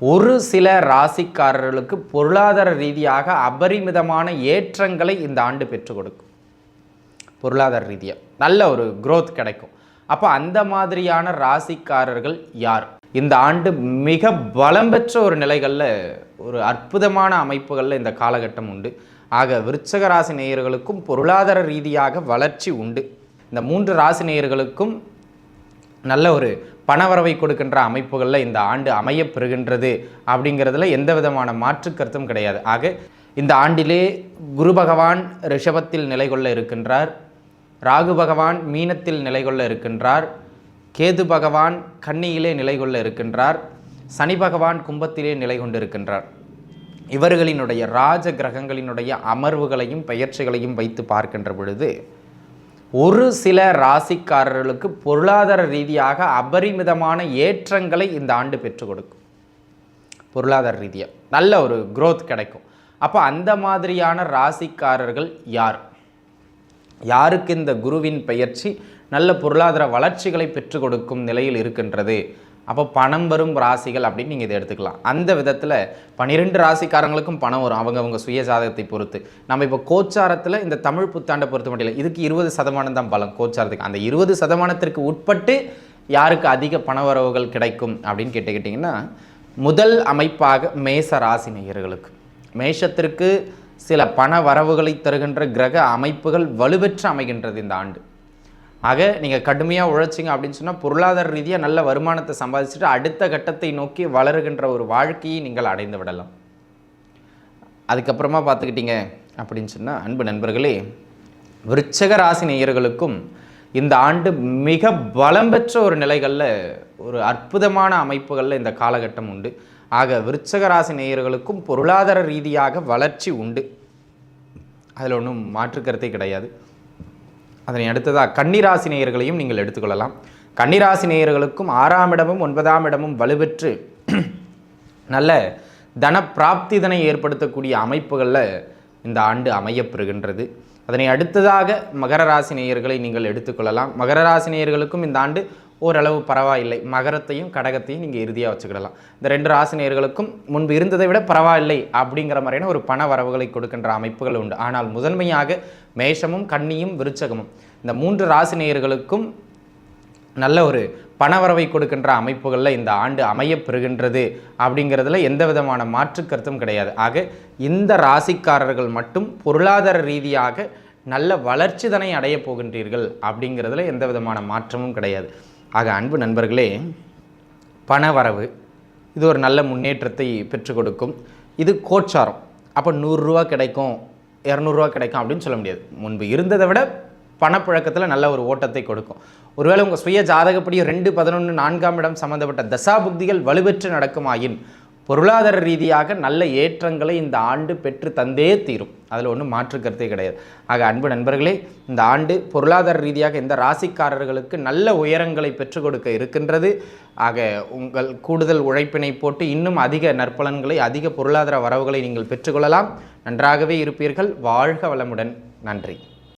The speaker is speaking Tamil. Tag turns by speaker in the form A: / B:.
A: ஒரு சில ராசிக்காரர்களுக்கு பொருளாதார ரீதியாக அபரிமிதமான ஏற்றங்களை இந்த ஆண்டு பெற்றுக் கொடுக்கும். பொருளாதார ரீதியாக நல்ல ஒரு க்ரோத் கிடைக்கும். அப்போ அந்த மாதிரியான ராசிக்காரர்கள் யார்? இந்த ஆண்டு மிக பலம் பெற்ற ஒரு நிலைகளில் ஒரு அற்புதமான அமைப்புகளில் இந்த காலகட்டம் உண்டு. ஆக விருச்சக ராசி நேயர்களுக்கும் பொருளாதார ரீதியாக வளர்ச்சி உண்டு. இந்த மூன்று ராசி நேயர்களுக்கும் நல்ல ஒரு பணவரவை கொடுக்கின்ற அமைப்புகளில் இந்த ஆண்டு அமையப்பெறுகின்றது அப்படிங்கிறதுல எந்த விதமான மாற்று கருத்தும் கிடையாது. ஆக இந்த ஆண்டிலே குரு பகவான் ரிஷபத்தில் நிலை கொள்ள இருக்கின்றார். ராகு பகவான் மீனத்தில் நிலை கொள்ள இருக்கின்றார். கேது பகவான் கன்னியிலே நிலை கொள்ள இருக்கின்றார். சனி பகவான் கும்பத்திலே நிலை கொண்டிருக்கின்றார். இவர்களினுடைய ராஜ கிரகங்களினுடைய அமர்வுகளையும் பெயர்ச்சிகளையும் வைத்து பார்க்கின்ற பொழுது ஒரு சில ராசிக்காரர்களுக்கு பொருளாதார ரீதியாக அபரிமிதமான ஏற்றங்களை இந்த ஆண்டு பெற்றுக் கொடுக்கும். பொருளாதார ரீதியாக நல்ல ஒரு க்ரோத் கிடைக்கும். அப்போ அந்த மாதிரியான ராசிக்காரர்கள் யார்? யாருக்கு இந்த குருவின் பயிற்சி நல்ல பொருளாதார வளர்ச்சிகளை பெற்றுக் கொடுக்கும் நிலையில் இருக்கின்றது? அப்போ பணம் வரும் ராசிகள் அப்படின்னு நீங்கள் இதை எடுத்துக்கலாம். அந்த விதத்தில் பன்னிரெண்டு ராசிக்காரங்களுக்கும் பணம் வரும் அவங்கவுங்க சுய ஜாதகத்தை பொறுத்து. நம்ம இப்போ கோச்சாரத்தில் இந்த தமிழ் புத்தாண்டை பொறுத்த மட்டும் இல்லை இதுக்கு இருபது சதமானம் தான் பலம் கோச்சாரத்துக்கு. அந்த இருபது சதமானத்திற்கு உட்பட்டு யாருக்கு அதிக பணவரவுகள் கிடைக்கும் அப்படின்னு கேட்டுக்கிட்டிங்கன்னா முதல் அமைப்பாக மேச ராசி நேயர்களுக்கு. மேஷத்திற்கு சில பண வரவுகளை தருகின்ற கிரக அமைப்புகள் வலுவற்று அமைகின்றது இந்த ஆண்டு. ஆக நீங்கள் கடுமையாக உழைச்சிங்க அப்படின்னு சொன்னால் பொருளாதார ரீதியாக நல்ல வருமானத்தை சம்பாதிச்சுட்டு அடுத்த கட்டத்தை நோக்கி வளருகின்ற ஒரு வாழ்க்கையை நீங்கள் அடைந்து விடலாம். அதுக்கப்புறமா பார்த்துக்கிட்டீங்க அப்படின்னு சொன்னால் அன்பு நண்பர்களே விருச்சக ராசி நேயர்களுக்கும் இந்த ஆண்டு மிக பலம் பெற்ற ஒரு நிலைகளில் ஒரு அற்புதமான அமைப்புகளில் இந்த காலகட்டம் உண்டு. ஆக விருச்சக ராசி நேயர்களுக்கும் பொருளாதார ரீதியாக வளர்ச்சி உண்டு. அதில் ஒன்றும் மாற்று கருத்தே கிடையாது. அதனை அடுத்ததாக கன்னிராசி நேயர்களையும் நீங்கள் எடுத்துக்கொள்ளலாம். கன்னிராசி நேயர்களுக்கும் ஆறாம் இடமும் ஒன்பதாம் இடமும் வலுவெற்று நல்ல தன பிராப்திதனை ஏற்படுத்தக்கூடிய அமைப்புகளில் இந்த ஆண்டு அமையப்பெறுகின்றது. அதனை அடுத்ததாக மகர ராசி நேயர்களை நீங்கள் எடுத்துக்கொள்ளலாம். மகர ராசி நேயர்களுக்கும் இந்த ஆண்டு ஓரளவு பரவாயில்லை. மகரத்தையும் கடகத்தையும் நீங்கள் இறுதியாக வச்சுக்கிடலாம். இந்த ரெண்டு ராசினியர்களுக்கும் முன்பு இருந்ததை விட பரவாயில்லை அப்படிங்கிற மாதிரியான ஒரு பண வரவுகளை கொடுக்கின்ற அமைப்புகள் உண்டு. ஆனால் முதன்மையாக மேஷமும் கன்னியும் விருச்சகமும். இந்த மூன்று ராசினியர்களுக்கும் நல்ல ஒரு பணவரவை கொடுக்கின்ற அமைப்புகளில் இந்த ஆண்டு அமையப்பெறுகின்றது அப்படிங்கிறதுல எந்த விதமான மாற்று கருத்தும் கிடையாது. ஆக இந்த ராசிக்காரர்கள் மட்டும் பொருளாதார ரீதியாக நல்ல வளர்ச்சிதனை அடையப் போகின்றீர்கள் அப்படிங்கிறதுல எந்த விதமான மாற்றமும் கிடையாது. ஆக அன்பு நண்பர்களே பணவரவு இது ஒரு நல்ல முன்னேற்றத்தை பெற்றுக் கொடுக்கும். இது கோச்சாரம் அப்போ நூறுரூவா கிடைக்கும் இரநூறுவா கிடைக்கும் அப்படின்னு சொல்ல முடியாது. முன்பு இருந்ததை விட பணப்புழக்கத்தில் நல்ல ஒரு ஓட்டத்தை கொடுக்கும். ஒருவேளை உங்கள் சுய ஜாதகப்படியும் ரெண்டு பதினொன்று நான்காம் இடம் சம்பந்தப்பட்ட தசாபுக்திகள் வலுவற்று நடக்குமாயின் பொருளாதார ரீதியாக நல்ல ஏற்றங்களை இந்த ஆண்டு பெற்று தந்தே தீரும். அதில் ஒன்றும் மாற்று கருத்தே கிடையாது. ஆக அன்பு நண்பர்களே இந்த ஆண்டு பொருளாதார ரீதியாக இந்த ராசிக்காரர்களுக்கு நல்ல உயரங்களை பெற்றுக் கொடுக்க இருக்கின்றது? ஆக உங்கள் கூடுதல் உழைப்பினை போட்டு இன்னும் அதிக நற்பலன்களை அதிக பொருளாதார வரவுகளை நீங்கள் பெற்றுக்கொள்ளலாம் நன்றாகவே இருப்பீர்கள். வாழ்க வளமுடன். நன்றி.